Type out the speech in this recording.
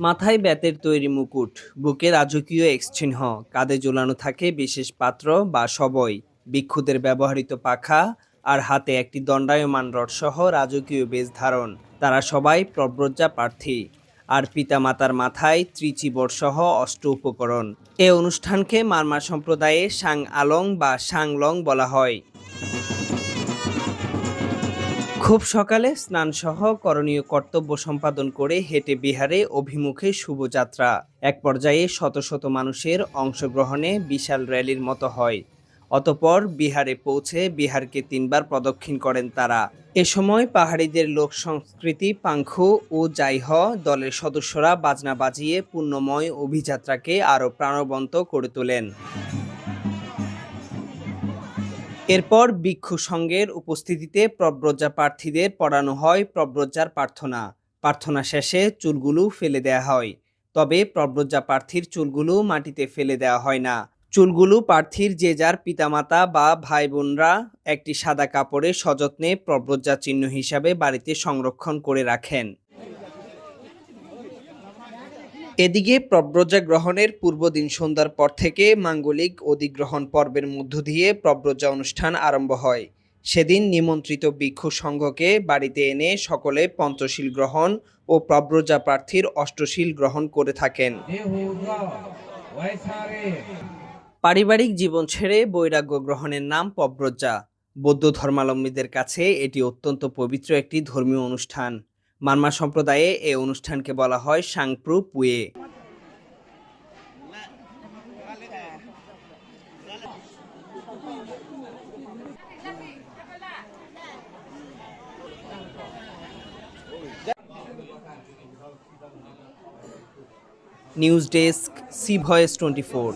মাথায় ব্যাতের তৈরি মুকুট, বুকে রাজকীয় এক্স চিহ্ন, কাঁধে ঝোলানো থাকে বিশেষ পাত্র বা সবই ভিক্ষুদের ব্যবহৃত পাখা আর হাতে একটি দণ্ডায়মান রডসহ রাজকীয় বেশ ধারণ, তারা সবাই প্রব্রজ্জা প্রার্থী। আর পিতামাতার মাথায় ত্রিচিবর সহ অষ্ট উপকরণ। এ অনুষ্ঠানকে মারমা সম্প্রদায়ে সাং আলং বা সাংলং বলা হয়। খুব সকালে স্নানসহ করণীয় কর্তব্য সম্পাদন করে হেঁটে বিহারে অভিমুখে শুভযাত্রা এক পর্যায়ে শত শত মানুষের অংশগ্রহণে বিশাল র্যালির মতো হয়। অতপর বিহারে পৌঁছে বিহারকে তিনবার প্রদক্ষিণ করেন তারা। এ সময় পাহাড়িদের লোক সংস্কৃতি, পাংখু ও জাইহ দলের সদস্যরা বাজনা বাজিয়ে পুণ্যময় অভিযাত্রাকে আরও প্রাণবন্ত করে তোলেন। এরপর ভিক্ষু সংঘের উপস্থিতিতে প্রব্রজা প্রার্থীদের পড়ানো হয় প্রব্রজার প্রার্থনা। প্রার্থনা শেষে চুলগুলো ফেলে দেয়া হয়। তবে প্রব্রজা প্রার্থীর চুলগুলো মাটিতে ফেলে দেওয়া হয় না। চুলগুলো প্রার্থীর যে যার পিতামাতা বা ভাই বোনরা একটি সাদা কাপড়ে সযত্নে প্রব্রজা চিহ্ন হিসাবে বাড়িতে সংরক্ষণ করে রাখেন। এদিকে প্রব্রজা গ্রহণের পূর্বদিন সন্ধ্যার পর থেকে মাঙ্গলিক অধিগ্রহণ পর্বের মধ্য দিয়ে প্রব্রজা অনুষ্ঠান আরম্ভ হয়। সেদিন নিমন্ত্রিত ভিক্ষু সংঘকে বাড়িতে এনে সকলে পঞ্চশীল গ্রহণ ও প্রব্রজা প্রার্থীর অষ্টশীল গ্রহণ করে থাকেন। পারিবারিক জীবন ছেড়ে বৈরাগ্য গ্রহণের নাম প্রব্রজা। বৌদ্ধ ধর্মাবলম্বীদের কাছে এটি অত্যন্ত পবিত্র একটি ধর্মীয় অনুষ্ঠান। মানমা সম্প্রদায়ে এই অনুষ্ঠানকে বলা হয় সাংপ্রু পুয়ে news desk C voice twenty four.